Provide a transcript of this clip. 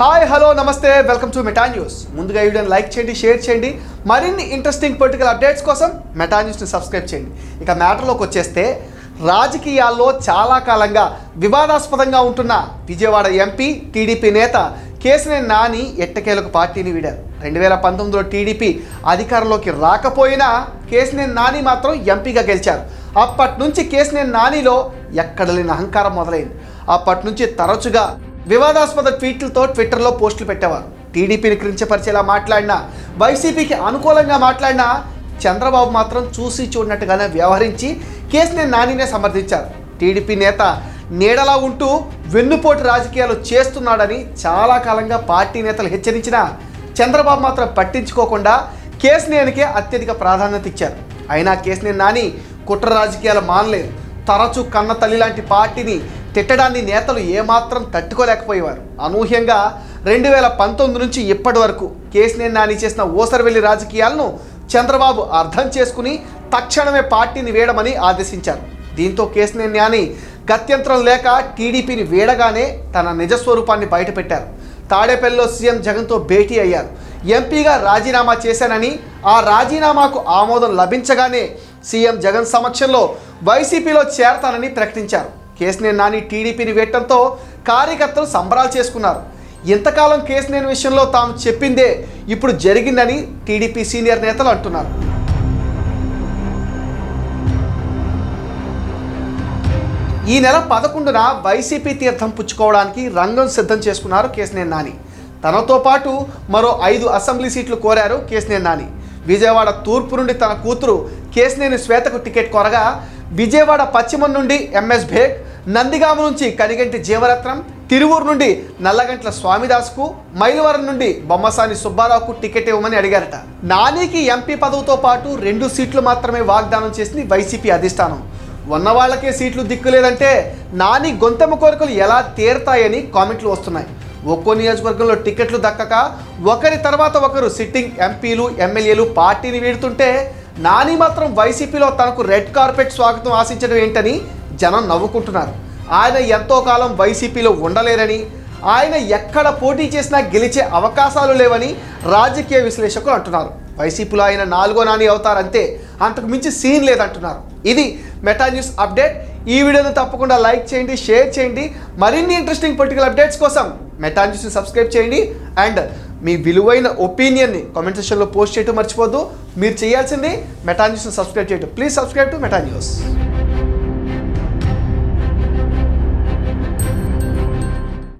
Hi hello namaste welcome to Meta news ముందుగా ఈ వీడియోని లైక్ చేయండి షేర్ చేయండి. మరిన్ని ఇంట్రెస్టింగ్ పొలిటికల్ అప్డేట్స్ కోసం మెటా న్యూస్ని సబ్స్క్రైబ్ చేయండి. ఇక మ్యాటర్లోకి వచ్చేస్తే రాజకీయాల్లో చాలా కాలంగా వివాదాస్పదంగా ఉంటున్న విజయవాడ ఎంపీ టీడీపీ నేత కేసినేని నాని ఎట్టకేలకు పార్టీని వీడారు. రెండు వేల పంతొమ్మిదిలో టీడీపీ అధికారంలోకి రాకపోయినా కేసినేని నాని మాత్రం ఎంపీగా గెలిచారు. అప్పటి నుంచి కేసినేని నానిలో ఎక్కడ లేని అహంకారం మొదలైంది. అప్పటి నుంచి తరచుగా వివాదాస్పద ట్వీట్లతో ట్విట్టర్లో పోస్టులు పెట్టేవారు. టీడీపీని కించపరిచేలా మాట్లాడినా వైసీపీకి అనుకూలంగా మాట్లాడినా చంద్రబాబు మాత్రం చూసి చూడనట్టుగానే వ్యవహరించి కేసుని నానినే సమర్థించారు. టీడీపీ నేత నీడలా ఉంటూ వెన్నుపోటు రాజకీయాలు చేస్తున్నాడని చాలా కాలంగా పార్టీ నేతలు హెచ్చరించినా చంద్రబాబు మాత్రం పట్టించుకోకుండా కేసునేనికే అత్యధిక ప్రాధాన్యత ఇచ్చారు. అయినా కేసునే నాని కుట్ర రాజకీయాలు మానలేదు. తరచూ కన్న తల్లి లాంటి పార్టీని తిట్టడాన్ని నేతలు ఏమాత్రం తట్టుకోలేకపోయేవారు. అనూహ్యంగా రెండు వేల పంతొమ్మిది నుంచి ఇప్పటి వరకు కేసీఆర్ నాని చేసిన ఓసరవెల్లి రాజకీయాలను చంద్రబాబు అర్థం చేసుకుని తక్షణమే పార్టీని వేయడమని ఆదేశించారు. దీంతో కేసీఆర్ నాని గత్యంతరం లేక టీడీపీని వేడగానే తన నిజస్వరూపాన్ని బయటపెట్టారు. తాడేపల్లిలో సీఎం జగన్తో భేటీ అయ్యారు. ఎంపీగా రాజీనామా చేశానని ఆ రాజీనామాకు ఆమోదం లభించగానే సీఎం జగన్ సమక్షంలో వైసీపీలో చేరతానని ప్రకటించారు. కేసినేని నాని టీడీపీని వేయటంతో కార్యకర్తలు సంబరాలు చేసుకున్నారు. ఇంతకాలం కేసినేని విషయంలో తాము చెప్పిందే ఇప్పుడు జరిగిందని టీడీపీ సీనియర్ నేతలు అంటున్నారు. ఈ నెల పదకొండున వైసీపీ తీర్థం పుచ్చుకోవడానికి రంగం సిద్ధం చేసుకున్నారు కేసినేని నాని తనతో పాటు మరో ఐదు అసెంబ్లీ సీట్లు కోరారు కేసినేని నాని విజయవాడ తూర్పు నుండి తన కూతురు కేసినేని శ్వేతకు టికెట్ కొరగా విజయవాడ పశ్చిమం నుండి ఎంఎస్ భేగ్ నందిగామ నుంచి కనిగంటి జీవరత్నం తిరువూరు నుండి నల్లగంట్ల స్వామిదాస్కు మైలవరం నుండి బొమ్మసాని సుబ్బారావుకు టికెట్ ఇవ్వమని అడిగారట. నానికి ఎంపీ పదవితో పాటు రెండు సీట్లు మాత్రమే వాగ్దానం చేసింది వైసీపీ అధిష్టానం. ఉన్నవాళ్ళకే సీట్లు దిక్కులేదంటే నాని గొంతెమ్మ కోరికలు ఎలా తీరతాయని కామెంట్లు వస్తున్నాయి. ఒక్కో నియోజకవర్గంలో టికెట్లు దక్కక ఒకరి తర్వాత ఒకరు సిట్టింగ్ ఎంపీలు ఎమ్మెల్యేలు పార్టీని వీడుతుంటే నాని మాత్రం వైసీపీలో తనకు రెడ్ కార్పెట్ స్వాగతం ఆశించడం ఏంటని జనం నవ్వుకుంటున్నారు. ఆయన ఎంతో కాలం వైసీపీలో ఉండలేరని ఆయన ఎక్కడ పోటీ చేసినా గెలిచే అవకాశాలు లేవని రాజకీయ విశ్లేషకులు అంటున్నారు. వైసీపీలో ఆయన నాలుగో నాని అవుతారంతే అంతకు మించి సీన్ లేదంటున్నారు. ఇది మెటా న్యూస్ అప్డేట్. ఈ వీడియోను తప్పకుండా లైక్ చేయండి షేర్ చేయండి. మరిన్ని ఇంట్రెస్టింగ్ పొలిటికల్ అప్డేట్స్ కోసం మెటా న్యూస్ని సబ్స్క్రైబ్ చేయండి. అండ్ మీ విలువైన ఒపీనియన్ని కామెంట్ సెక్షన్లో పోస్ట్ చేయటం మర్చిపోద్దు మీరు చేయాల్సింది మెటా న్యూస్ని సబ్స్క్రైబ్ చేయటం. Please subscribe to Meta news